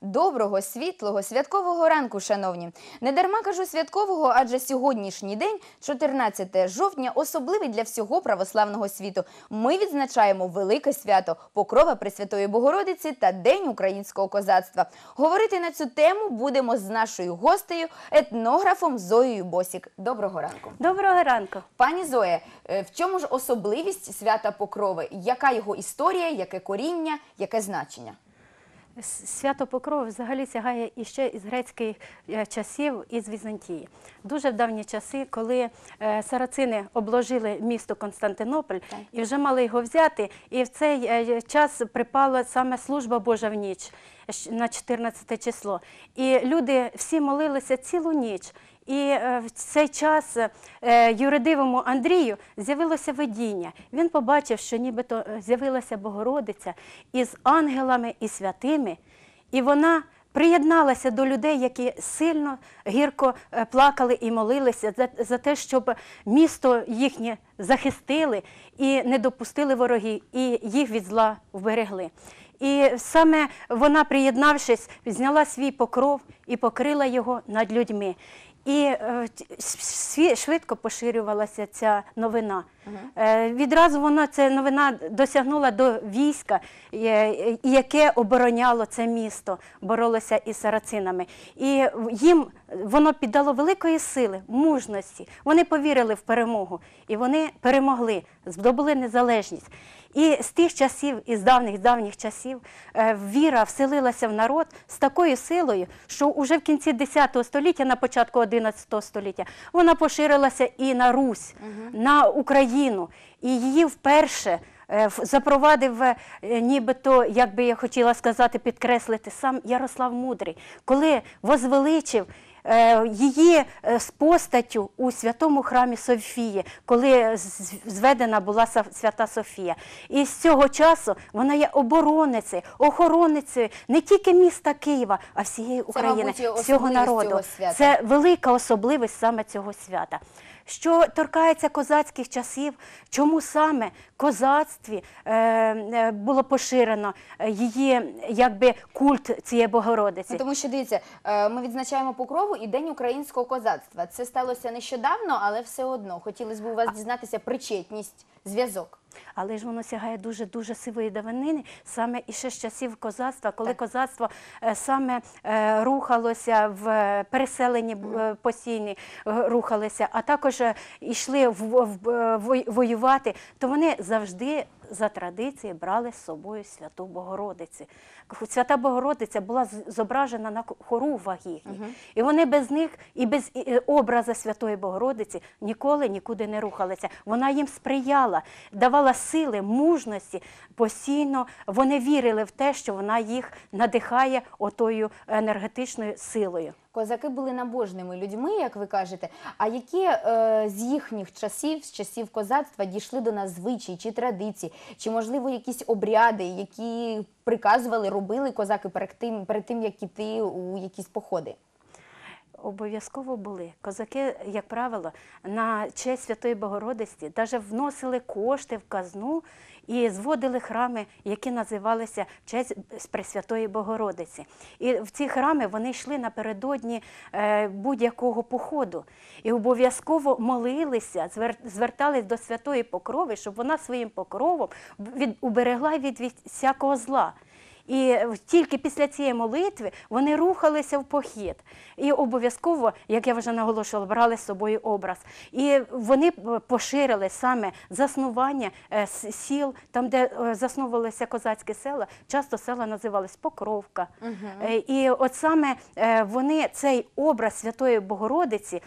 Доброго, світлого, святкового ранку, шановні. Не дарма кажу святкового, адже сьогоднішній день, 14 жовтня, особливий для всього православного світу. Ми відзначаємо велике свято Покрова Пресвятої Богородиці та День українського козацтва. Говорити на цю тему будемо з нашою гостею, етнографом Зоєю Босік. Доброго ранку. Доброго ранку. Пані Зоє, е, в чому ж особливість свята Покрови? Яка його історія, яке коріння, яке значення? Свято Покров взагалі сягає іще із грецьких е, часів із Візантії. Дуже в давні часи, коли е, сарацини обложили місто Константинополь і вже мали його взяти, і в цей е, час припала саме служба Божа в ніч на 14 число. І люди всі молилися цілу ніч. І е, в цей час е, юридивому Андрію з'явилося видіння. Він побачив, що нібито е, з'явилася Богородиця із ангелами і святими, і вона приєдналася до людей, які сильно гірко плакали і молилися за, за те, щоб місто їхнє захистили і не допустили ворогів, і їх від зла вберегли. І саме вона, приєднавшись, зняла свій покров і покрила його над людьми. І е, швидко поширювалася ця новина. Е, відразу вона ця новина досягнула до війська, е, яке обороняло це місто, боролося із сарацинами. І їм воно піддало великої сили, мужності. Вони повірили в перемогу, і вони перемогли, здобули незалежність. І з тих часів, із давніх давніх часів, е, віра вселилася в народ з такою силою, що уже в кінці 10 століття, на початку 11 століття, вона поширилася і на Русь, на Україну. І її вперше е, запровадив, е, нібито, як би я хотіла сказати, підкреслити, сам Ярослав Мудрий, коли возвеличив е, її з постаттю у святому храмі Софії, коли зведена була свята Софія. І з цього часу вона є обороницею, охороницею не тільки міста Києва, а всієї України, мабуть, всього народу. цього свята. Це велика особливість саме цього свята. Що торкається козацьких часів, чому саме козацтві е, е, було поширено е, її якби культ цієї Богородиці? Ну, тому що дивіться, е, ми відзначаємо покрову і День українського козацтва. Це сталося нещодавно, але все одно хотілося б у вас дізнатися причетність, зв'язок. Але ж воно сягає дуже дуже сивої давнини, саме іще з часів козацтва, коли Так. козацтво е, саме е, рухалося в е, переселенні постійні рухалося, а також йшли в, в, воювати, то вони завжди за традицією брали з собою святу Богородицю. Свята Богородиця була зображена на хору в Вагігні. І вони без них і без і образа Святої Богородиці ніколи нікуди не рухалися. Вона їм сприяла, давала сили, мужності. Постійно вони вірили в те, що вона їх надихає отою енергетичною силою. Козаки були набожними людьми, як ви кажете. А які е, з їхніх часів, з часів козацтва, дійшли до нас звичаї чи традиції, чи можливо якісь обряди, які приказували, робили козаки перед тим, перед тим як іти у якісь походи? Обов'язково були. Козаки, як правило, на честь Святої Богородиці навіть вносили кошти в казну і зводили храми, які називалися честь Пресвятої Богородиці. І в ці храми вони йшли напередодні е, будь-якого походу. І обов'язково молилися, звертались до Святої Покрови, щоб вона своїм покровом уберегла від, від всякого зла. І тільки після цієї молитви вони рухалися в похід. І обов'язково, як я вже наголошувала, брали з собою образ. І вони поширили саме заснування е, сіл, там, де е, засновувалися козацькі села, часто села називались Покровка. Е, І от саме вони цей образ Святої Богородиці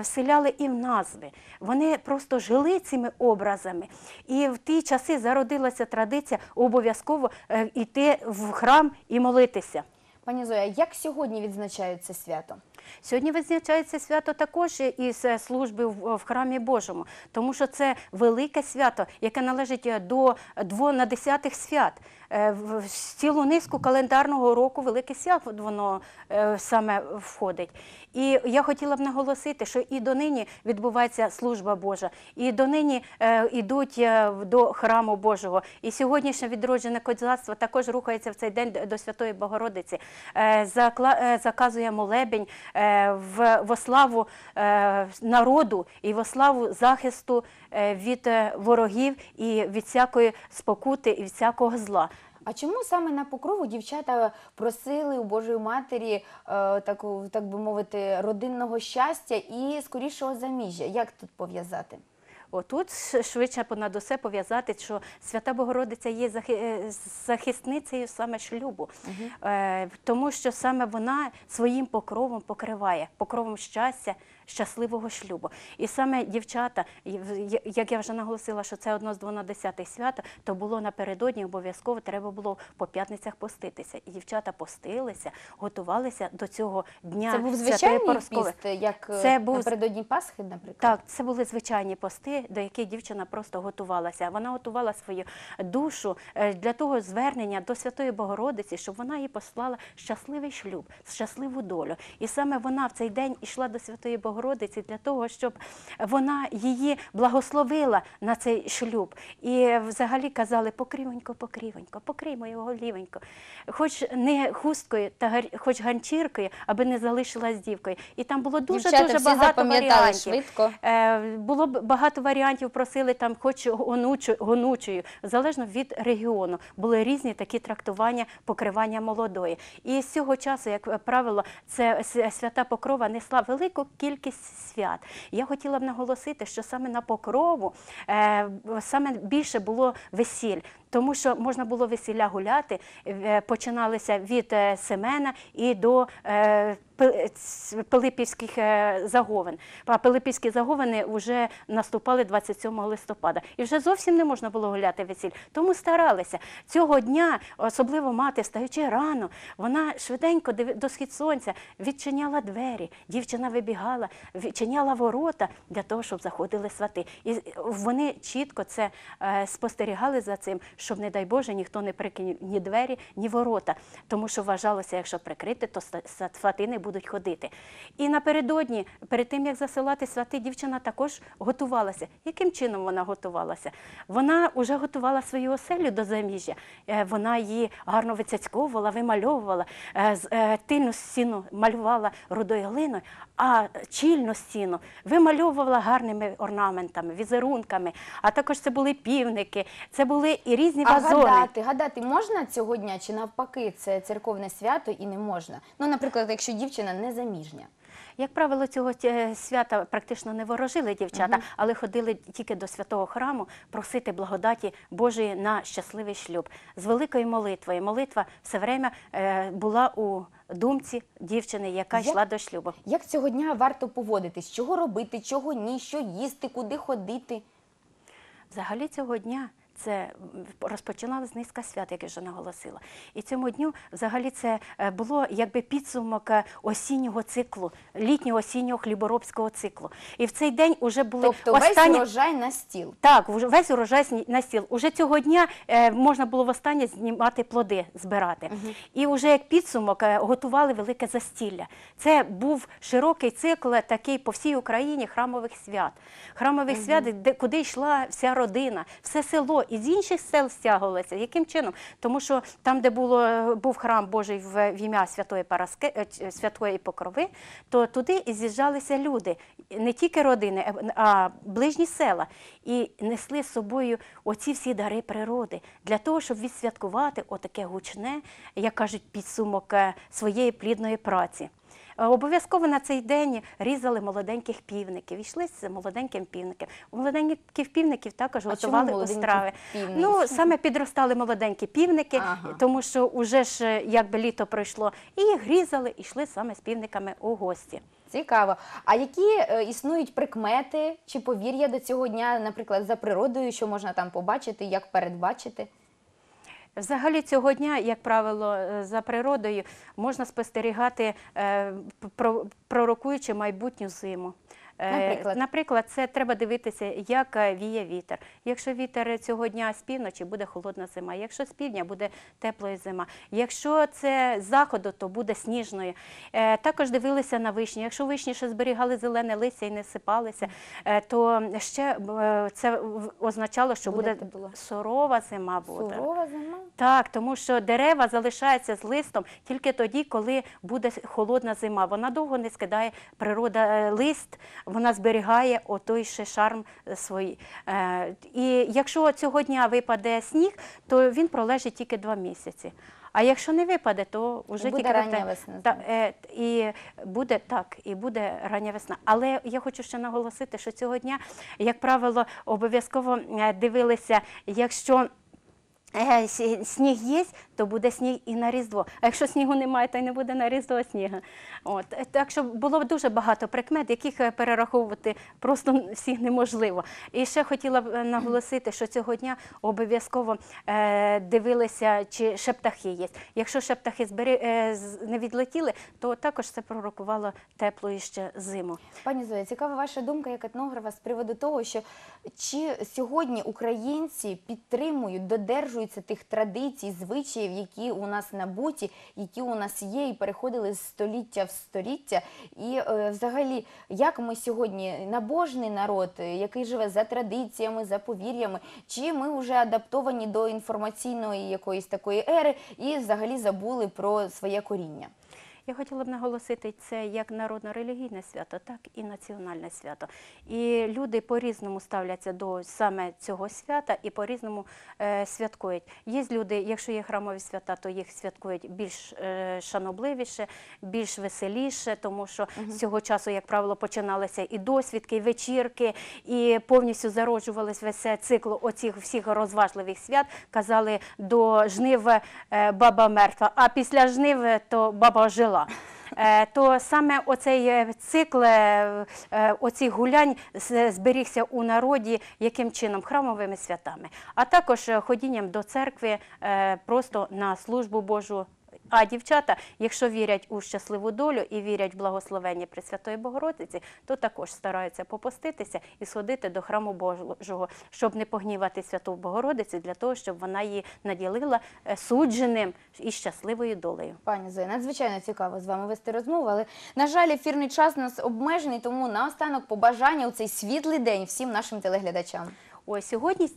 вселяли і в назви. Вони просто жили цими образами. І в ті часи зародилася традиція обов'язково йти в храм і молитися. Пані Зоя, як сьогодні відзначається свято? Сьогодні визначається свято також із служби в, в храмі Божому, тому що це велике свято, яке належить до двонадесятих свят. Е, В в цілу низку календарного року велике свято воно е, саме входить. І я хотіла б наголосити, що і донині відбувається служба Божа, і донині е, йдуть до храму Божого. І сьогоднішнє відроджене козацтво також рухається в цей день до Святої Богородиці. Заказує молебень в, славу народу і во славу захисту від ворогів і від всякої спокути і всякого зла. А чому саме на покрову дівчата просили у Божої Матері е, таку, так би мовити, родинного щастя і скорішого заміжжя? Як тут пов'язати? Отут швидше понад усе пов'язати, що Свята Богородиця є е, захисницею саме шлюбу, е, тому що саме вона своїм покровом покриває, покровом щастя, щасливого шлюбу. І саме дівчата, як я вже наголосила, що це одно з двонадесятих свят, то було напередодні обов'язково треба було по п'ятницях поститися. І дівчата постилися, готувалися до цього дня. Це був звичайний піст, як е, Це був- напередодні Пасхи, наприклад? Так, це були звичайні пости, до яких дівчина просто готувалася. Вона готувала свою душу е, для того звернення до Святої Богородиці, щоб вона їй послала щасливий шлюб, щасливу долю. І саме вона в цей день йшла до Святої Богородиці для того, щоб вона її благословила на цей шлюб. І взагалі казали покрівонько, покрівонько, покриймо його лівенько. Хоч не хусткою, та гар- хоч ганчіркою, аби не залишилась дівкою. І там було дуже Дівчата дуже всі багато варіантів. швидко. Е, Було багато варіантів, просили там, хоч гонучу, гонучою, залежно від регіону. Були різні такі трактування покривання молодої. І з цього часу, як правило, це свята Покрова несла велику кількість свят. Я хотіла б наголосити, що саме на Покрову е, саме більше було весіль. Тому що можна було весілля гуляти, е, починалися від е, Семена і до е, Пилипівських заговин. А Пилипівські заговини вже наступали 27 листопада. І вже зовсім не можна було гуляти весіль. Тому старалися. Цього дня, особливо мати, встаючи рано, вона швиденько до схід сонця відчиняла двері. Дівчина вибігала, відчиняла ворота для того, щоб заходили свати. І вони чітко це спостерігали за цим, щоб, не дай Боже, ніхто не прикинув ні двері, ні ворота. Тому що вважалося, якщо прикрити, то ста- ста- свати не будуть ходити. І напередодні, перед тим як засилати свати, дівчина також готувалася. Яким чином вона готувалася? Вона вже готувала свою оселю до заміжжя. Е, Вона її гарно вицяцьковувала, вимальовувала, е, е, тильну стіну малювала рудою глиною, а чільну стіну вимальовувала гарними орнаментами, візерунками. А також це були півники, це були і різні А вазони. гадати, гадати можна цього дня чи навпаки це церковне свято і не можна? Ну, наприклад, якщо дівчина не заміжня. Як правило, цього е, свята практично не ворожили дівчата, але ходили тільки до святого храму просити благодаті Божої на щасливий шлюб з великою молитвою. Молитва все время е, була у думці дівчини, яка Як- йшла до шлюбу. Як цього дня варто поводитись? Чого робити, чого ні, що їсти, куди ходити? Взагалі цього дня це розпочиналась низка свят, як я вже наголосила. І цьому дню взагалі це е, було якби підсумок е, осіннього циклу, літнього осіннього хліборобського циклу. І в цей день вже були Тобто останні... весь урожай на стіл. Так, весь урожай на стіл. Уже цього дня е, можна було востаннє знімати плоди, збирати. І вже як підсумок готували велике застілля. Це був широкий цикл такий по всій Україні храмових свят. Храмових свят, де куди йшла вся родина, все село і з інших сел стягувалося. Яким чином? Тому що там, де було, е, був храм Божий в, в ім'я Святої Параски, е, Святої Покрови, то туди і з'їжджалися люди, не тільки родини, е, а ближні села. І несли з собою оці всі дари природи для того, щоб відсвяткувати отаке гучне, як кажуть, підсумок е, своєї плідної праці. Е, Обов'язково на цей день різали молоденьких півників. Йшли з молоденьким півником. У молоденьких півників також А готували чому молоденькі страви. Ну, саме підростали молоденькі півники, Ага. тому що уже ж е, якби літо пройшло, і їх різали, і йшли саме з півниками у гості. Цікаво. А які е, існують прикмети чи повір'я до цього дня, наприклад, за природою, що можна там побачити, як передбачити? Взагалі цього дня, як правило, е, за природою можна спостерігати, е, про- пророкуючи майбутню зиму. Е, Наприклад? Наприклад, це треба дивитися, як е, віє вітер. Якщо вітер цього дня з півночі, буде холодна зима. Якщо з півдня буде теплою зима. Якщо це з заходу, то буде сніжною. Е, Також дивилися на вишні. Якщо вишні ще зберігали зелене листя і не сипалися, то ще це означало, що Буде буде, сурова зима буде. Сурова зима. Так, тому що дерева залишаються з листом тільки тоді, коли буде холодна зима. Вона довго не скидає природа лист, вона зберігає отой ще шарм е, свій. Е, І якщо цього дня випаде сніг, то він пролежить тільки два місяці. А якщо не випаде, то вже буде тільки рання весна, Та, е, і буде так, і буде рання весна. Але я хочу ще наголосити, що цього дня, як правило, обов'язково е, дивилися, якщо. Сніг є, то буде сніг і на Різдво. А якщо снігу немає, то й не буде на Різдво снігу. От. Так що було дуже багато прикмет, яких е, перераховувати просто всіх неможливо. І ще хотіла б е, наголосити, що цього дня обов'язково е, дивилися, чи ще птахи є. Якщо ще птахи збері, е, не відлетіли, то також це пророкувало теплу і ще зиму. Пані Зоя, цікава ваша думка як етнографа з приводу того, що чи сьогодні українці підтримують, додержуються тих традицій, звичаїв, які у нас набуті, які у нас є, і переходили з століття в століття. І е, взагалі, як ми сьогодні набожний народ, е, який живе за традиціями, за повір'ями, чи ми вже адаптовані до інформаційної якоїсь такої ери і взагалі забули про своє коріння? Я хотіла б наголосити це як народно-релігійне свято, так і національне свято. І люди по-різному ставляться до саме цього свята і по-різному е, святкують. Є люди, якщо є храмові свята, то їх святкують більш е, шанобливіше, більш веселіше, тому що з цього часу, як правило, починалися і досвідки, і вечірки, і повністю зароджувалися весь цикл оцих всіх розважливих свят. Казали до жнив е, баба мертва, а після жнив то баба жила. Е, То саме оцей е, цикл е, оцих гулянь зберігся у народі яким чином? Храмовими святами, а також ходінням до церкви просто на службу Божу. А дівчата, якщо вірять у щасливу долю і вірять в благословення Пресвятої Богородиці, то також стараються попоститися і сходити до храму Божого, щоб не погнівати Святу Богородицю, для того, щоб вона її наділила е, судженим і щасливою долею. Пані Зоя, надзвичайно цікаво з вами вести розмову, але на жаль, ефірний час у нас обмежений, тому наостанок побажання у цей світлий день всім нашим телеглядачам. Ой, сьогодні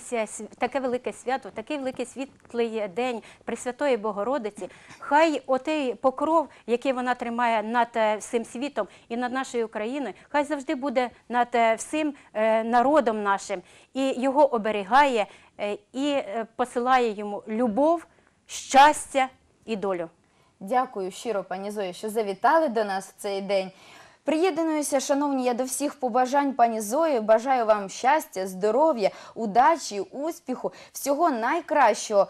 ся- св- таке велике свято, такий великий світлий день Пресвятої Богородиці. Хай отей покров, який вона тримає над е, всім світом і над нашою Україною, хай завжди буде над е, всім е, народом нашим і його оберігає і посилає йому любов, щастя і долю. Дякую щиро, пані Зої, що завітали до нас в цей день. Приєднуюся, шановні, я до всіх побажань пані Зої. Бажаю вам щастя, здоров'я, удачі, успіху, всього найкращого